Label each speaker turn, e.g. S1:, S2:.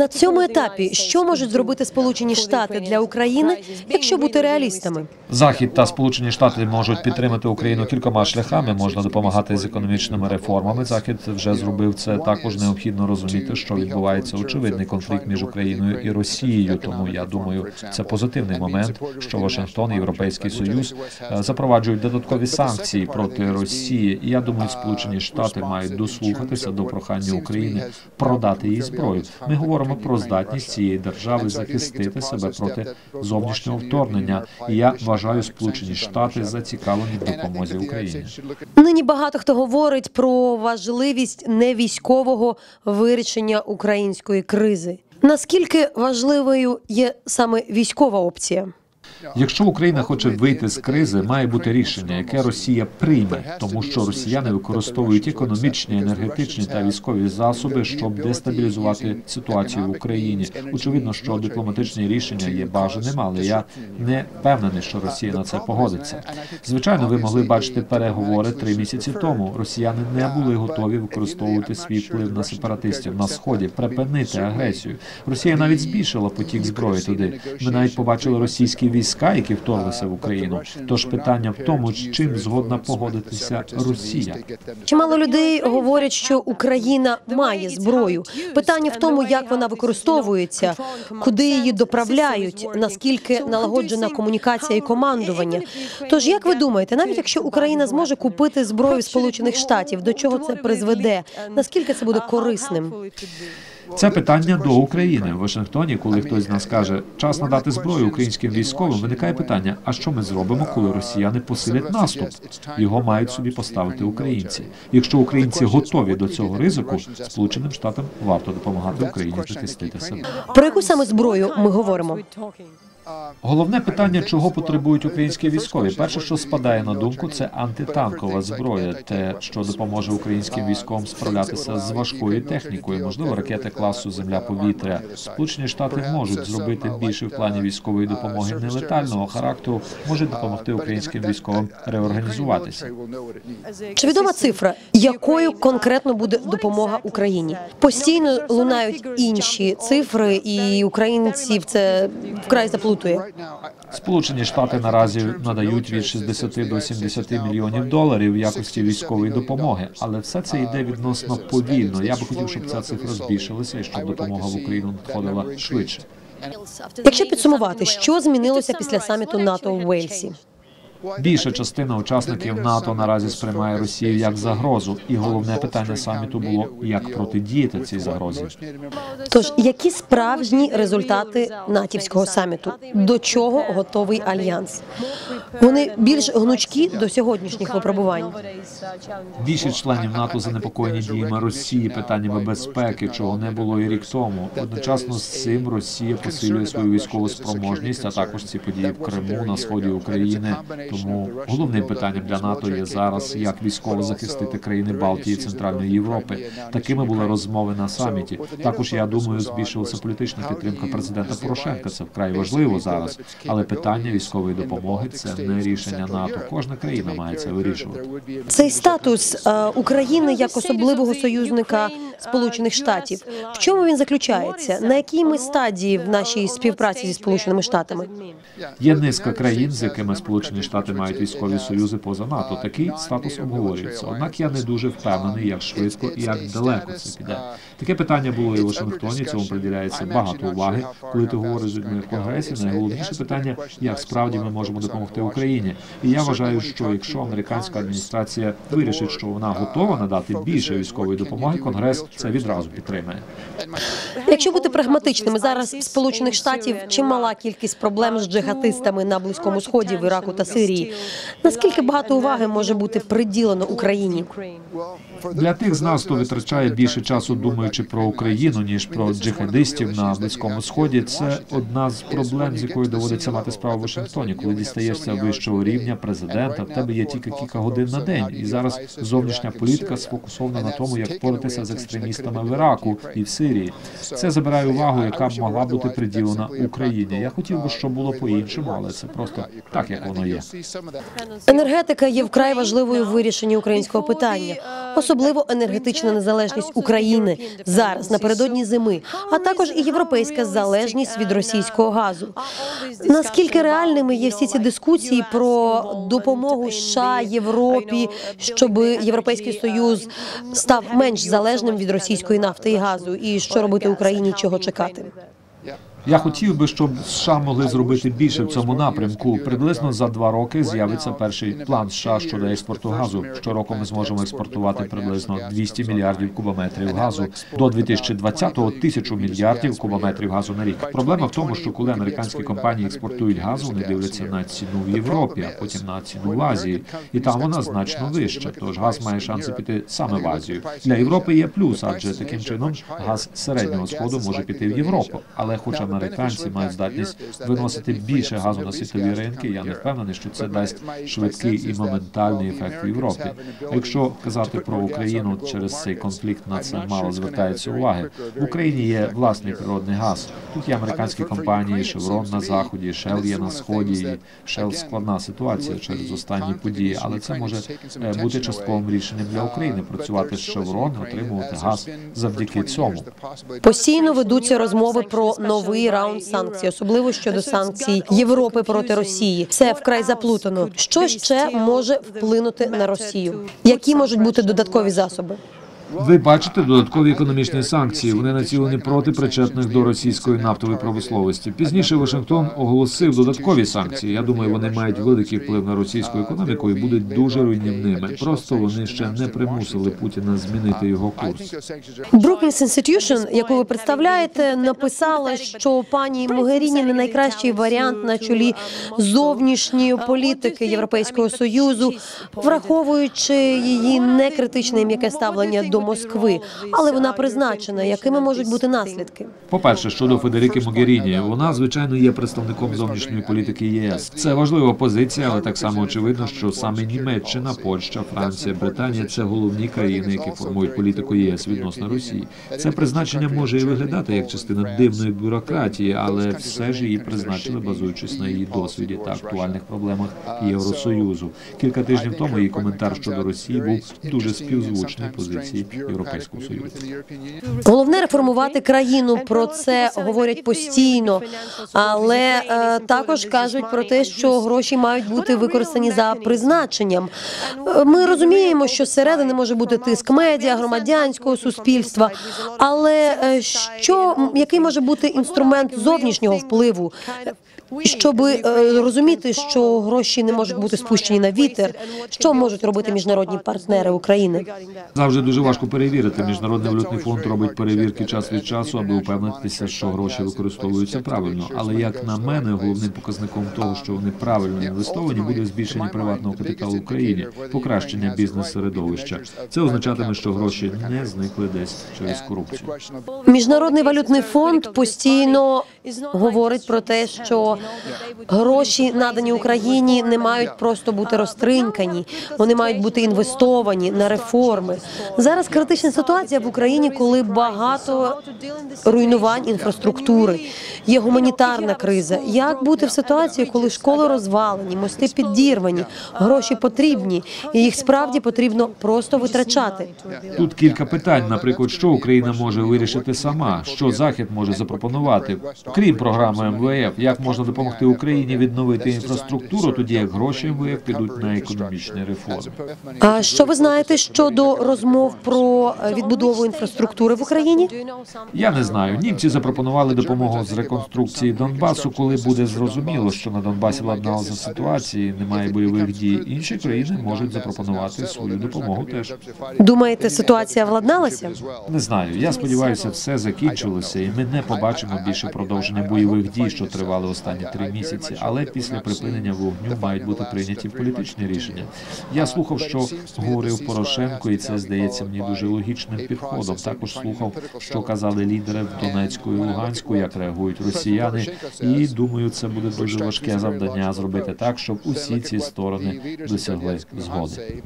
S1: На цьому етапі що можуть зробити Сполучені Штати для України, якщо бути реалістами?
S2: Захід та Сполучені Штати можуть підтримати Україну кількома шляхами. Можна допомагати з економічними реформами. Захід вже зробив це. Також необхідно розуміти, що відбувається очевидний конфлікт між Україною і Росією. Тому я думаю, це позитивний момент, що Вашингтон і Європейський Союз е, запроваджують додаткові санкції проти Росії. І я думаю, Сполучені Штати мають дослухатися до прохання України продати їй зброю. Ми говоримо про здатність цієї держави захистити себе проти зовнішнього вторгнення. І я вважаю, Сполучені Штати зацікавлені в допомозі Україні.
S1: Нині багато хто говорить про важливість невійськового вирішення української кризи. Наскільки важливою є саме військова опція?
S2: Якщо Україна хоче вийти з кризи, має бути рішення, яке Росія прийме, тому що росіяни використовують економічні, енергетичні та військові засоби, щоб дестабілізувати ситуацію в Україні. Очевидно, що дипломатичні рішення є бажаним, але я не впевнений, що Росія на це погодиться. Звичайно, ви могли бачити переговори три місяці тому. Росіяни не були готові використовувати свій вплив на сепаратистів на сході, припинити агресію. Росія навіть збільшила потік зброї туди. Ми навіть побачили російські війська, які вторглися в Україну. Тож питання в тому, чим згодна погодитися Росія.
S1: Чимало людей говорять, що Україна має зброю. Питання в тому, як вона використовується, куди її доправляють, наскільки налагоджена комунікація і командування. Тож, як ви думаєте, навіть якщо Україна зможе купити зброю Сполучених Штатів, до чого це призведе? Наскільки це буде корисним?
S2: Це питання до України в Вашингтоні. Коли хтось з нас каже, час надати зброю українським військовим, виникає питання: а що ми зробимо, коли росіяни посилять наступ? Його мають собі поставити українці. Якщо українці готові до цього ризику, сполученим штатам варто допомагати Україні захистити себе.
S1: Про яку саме зброю ми говоримо?
S2: Головне питання, чого потребують українські військові. Перше, що спадає на думку, це антитанкова зброя, те, що допоможе українським військовим справлятися з важкою технікою, можливо, ракети класу Земля-повітря. Сполучені Штати можуть зробити більше в плані військової допомоги нелетального характеру, можуть допомогти українським військовим реорганізуватися.
S1: Чи відома цифра, якою конкретно буде допомога Україні? Постійно лунають інші цифри, і українців це вкрай заплутує.
S2: Сполучені Штати наразі надають від 60 до 70 мільйонів доларів в якості військової допомоги, але все це йде відносно повільно. Я би хотів, щоб ця цифра збільшилася і щоб допомога в Україну надходила швидше.
S1: Якщо підсумувати, що змінилося після саміту НАТО у Уельсі?
S2: Більша частина учасників НАТО наразі сприймає Росію як загрозу, і головне питання саміту було як протидіяти цій загрозі.
S1: Тож, які справжні результати натівського саміту? До чого готовий альянс? Вони більш гнучкі до сьогоднішніх випробувань.
S2: Більшість членів НАТО занепокоєні діями Росії, питаннями безпеки, чого не було і рік тому. Одночасно з цим Росія посилює свою військову спроможність, а також ці події в Криму на сході України. Тому головним питанням для НАТО є зараз, як військово захистити країни Балтії, і Центральної Європи. Такими були розмови на саміті. Також я думаю, збільшилася політична підтримка президента Порошенка. Це вкрай важливо зараз. Але питання військової допомоги це не рішення НАТО. Кожна країна має це вирішувати.
S1: Цей статус е, України як особливого союзника Сполучених Штатів. В чому він заключається? На якій ми стадії в нашій співпраці зі Сполученими Штатами?
S2: Є низка країн, з якими Сполучені Штати мають військові союзи поза НАТО. Такий статус обговорюється. Однак я не дуже впевнений, як швидко і як далеко це піде. Таке питання було і в Вашингтоні. Цьому приділяється багато уваги. Коли ти говориш з людьми в конгресі, найголовніше питання, як справді ми можемо допомогти Україні. І я вважаю, що якщо американська адміністрація вирішить, що вона готова надати більше військової допомоги, конгрес це відразу підтримає.
S1: Якщо бути прагматичними, зараз в Сполучених Штатів чимала кількість проблем з джихадистами на близькому сході, в Іраку та Сирії. Наскільки багато уваги може бути приділено Україні?
S2: Для тих з нас, хто витрачає більше часу, думаючи про Україну, ніж про джихадистів на близькому сході, це одна з проблем, з якою доводиться мати справу в Вашингтоні. Коли дістаєшся вищого рівня президента, в тебе є тільки кілька годин на день, і зараз зовнішня політика сфокусована на тому, як боротися з екстремістами в Іраку і в Сирії. Це забирає увагу, яка б могла бути приділена Україні. Я хотів би, щоб було по-іншому, але це просто так, як воно є.
S1: Енергетика є вкрай важливою в вирішенні українського питання. Особливо енергетична незалежність України зараз напередодні зими, а також і європейська залежність від російського газу. Наскільки реальними є всі ці дискусії про допомогу США Європі, щоб європейський союз став менш залежним від російської нафти і газу, і що робити Україні, чого чекати?
S2: Я хотів би, щоб США могли зробити більше в цьому напрямку. Приблизно за два роки з'явиться перший план США щодо експорту газу. Щороку ми зможемо експортувати приблизно 200 мільярдів кубометрів газу. До 2020-го – тисячу мільярдів кубометрів газу на рік. Проблема в тому, що коли американські компанії експортують газ, вони дивляться на ціну в Європі, а потім на ціну в Азії, і там вона значно вища. Тож газ має шанси піти саме в Азію. Для Європи є плюс, адже таким чином газ середнього сходу може піти в Європу. Але хоч американці мають здатність виносити більше газу на світові ринки, я не впевнений, що це дасть швидкий і моментальний ефект в Європі. Якщо казати про Україну, через цей конфлікт на це мало звертається уваги. В Україні є власний природний газ. Тут є американські компанії, Шеврон на заході, Shell є на сході. І Shell складна ситуація через останні події, але це може е, бути частковим рішенням для України працювати з Шеврон, отримувати газ завдяки цьому.
S1: Постійно ведуться розмови про новий раунд санкцій, особливо щодо санкцій Європи проти Росії. Це вкрай заплутано. Що ще може вплинути на Росію? Які можуть бути додаткові засоби?
S2: Ви бачите додаткові економічні санкції. Вони націлені проти причетних до російської нафтової промисловості. Пізніше Вашингтон оголосив додаткові санкції. Я думаю, вони мають великий вплив на російську економіку і будуть дуже руйнівними. Просто вони ще не примусили Путіна змінити його курс.
S1: Brookings Institution, яку ви представляєте, написала, що пані Могеріні не найкращий варіант на чолі зовнішньої політики Європейського союзу, враховуючи її некритичне м'яке ставлення до Москви, але вона призначена. Якими можуть бути наслідки?
S2: По-перше, щодо Федерики Могеріні, вона звичайно є представником зовнішньої політики ЄС. Це важлива позиція, але так само очевидно, що саме Німеччина, Польща, Франція, Британія це головні країни, які формують політику ЄС відносно Росії. Це призначення може і виглядати як частина дивної бюрократії, але все ж її призначили, базуючись на її досвіді та актуальних проблемах Євросоюзу. Кілька тижнів тому її коментар щодо Росії був дуже співзвучний позиції Європейського союзу.
S1: Головне реформувати країну. Про це говорять постійно, але е, також кажуть про те, що гроші мають бути використані за призначенням. Е, Ми розуміємо, що зсередини може бути тиск медіа, громадянського суспільства. Але е, що який може бути інструмент зовнішнього впливу? Щоб е, розуміти, що гроші не можуть бути спущені на вітер, що можуть робити міжнародні партнери України?
S2: Завжди дуже важко перевірити. Міжнародний валютний фонд робить перевірки час від часу, аби упевнитися, що гроші використовуються правильно. Але як на мене, головним показником того, що вони правильно інвестовані, буде збільшення приватного капіталу в Україні, покращення бізнес-середовища. Це означатиме, що гроші не зникли десь через корупцію.
S1: Міжнародний валютний фонд постійно говорить про те, що гроші надані Україні не мають просто бути розтринкані, вони мають бути інвестовані на реформи. Зараз критична ситуація в Україні, коли багато руйнувань інфраструктури, є гуманітарна криза. Як бути в ситуації, коли школи розвалені, мости підірвані, гроші потрібні, і їх справді потрібно просто витрачати?
S2: Тут кілька питань, наприклад, що Україна може вирішити сама, що Захід може запропонувати, крім програми МВФ, як можна допомогти Україні відновити інфраструктуру, тоді як гроші МВФ підуть на економічні реформи.
S1: А що ви знаєте щодо розмов про відбудову інфраструктури в Україні?
S2: Я не знаю. Німці запропонували допомогу з реконструкції Донбасу, коли буде зрозуміло, що на Донбасі ладналася ситуація, немає бойових дій. Інші країни можуть запропонувати свою допомогу теж.
S1: Думаєте, ситуація владналася?
S2: Не знаю. Я сподіваюся, все закінчилося, і ми не побачимо більше продовження бойових дій, що тривали останні три місяці. Але після припинення вогню мають бути прийняті політичні рішення. Я слухав, що говорив Порошенко, і це здається мені дуже логічним підходом. Також слухав, що казали лідери в Донецьку і Луганську, як реагують росіяни. І думаю, це буде дуже важке завдання зробити так, щоб усі ці сторони досягли згоди.